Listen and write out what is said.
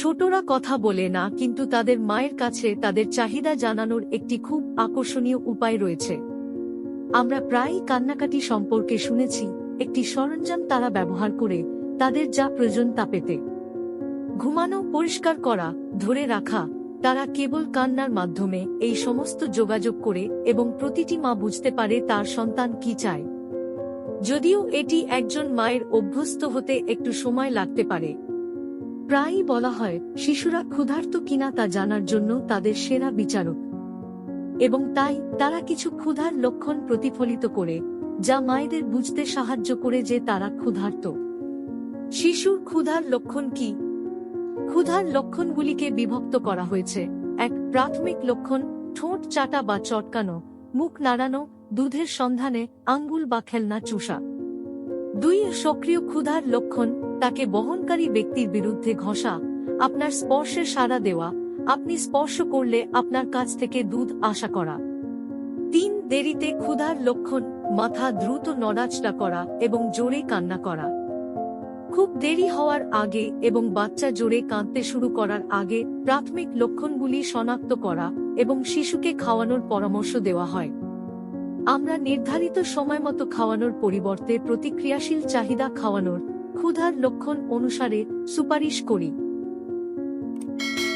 ছোটরা কথা বলে না, কিন্তু তাদের মায়ের কাছে তাদের চাহিদা জানানোর একটি খুব আকর্ষণীয় উপায় রয়েছে। আমরা প্রায়ই কান্নাকাটি সম্পর্কে শুনেছি, একটি সরঞ্জাম তারা ব্যবহার করে, তাদের যা প্রয়োজন তা পেতে। ঘুমানো, পরিষ্কার করা, ধরে রাখা, তারা কেবল কান্নার মাধ্যমে এই সমস্ত যোগাযোগ করে এবং প্রতিটি মা বুঝতে পারে তার সন্তান কি চায়। যদিও এটি একজন মায়ের অভ্যস্ত হতে একটু সময় লাগতে পারে। প্রায়ই বলা হয়, শিশুরা ক্ষুধার্ত কিনা তা জানার জন্য তাদের সেরা বিচারক। এবং তাই, তারা কিছু ক্ষুধার লক্ষণ প্রতিফলিত করে, যা মায়েদের বুঝতে সাহায্য করে যে তারা ক্ষুধার্ত। শিশুর ক্ষুধার লক্ষণ কি? ক্ষুধার লক্ষণগুলিকে বিভক্ত করা হয়েছে। এক, প্রাথমিক লক্ষণ, ঠোঁট চাটা বা চটকানো, মুখ নাড়ানো, দুধের সন্ধানে আঙ্গুল বা খেলনা চুষা। দুই সক্রিয় ক্ষুধার লক্ষণ তাকে বহনকারী ব্যক্তির বিরুদ্ধে ঘষা, আপনার স্পর্শে সাড়া দেওয়া, আপনি স্পর্শ করলে আপনার কাছ থেকে দুধ আশা করা। তিন, দেরিতে ক্ষুধার লক্ষণ, মাথা দ্রুত নড়াচড়া করা এবং জোরে কান্না করা। খুব দেরি হওয়ার আগে এবং বাচ্চা জোরে কাঁদতে শুরু করার আগে প্রাথমিক লক্ষণগুলি শনাক্ত করা এবং শিশুকে খাওয়ানোর পরামর্শ দেওয়া হয়। আমরা নির্ধারিত সময় মতো খাওয়ানোর পরিবর্তে প্রতিক্রিয়াশীল চাহিদা খাওয়ানোর ক্ষুধার লক্ষণ অনুসারে সুপারিশ করি।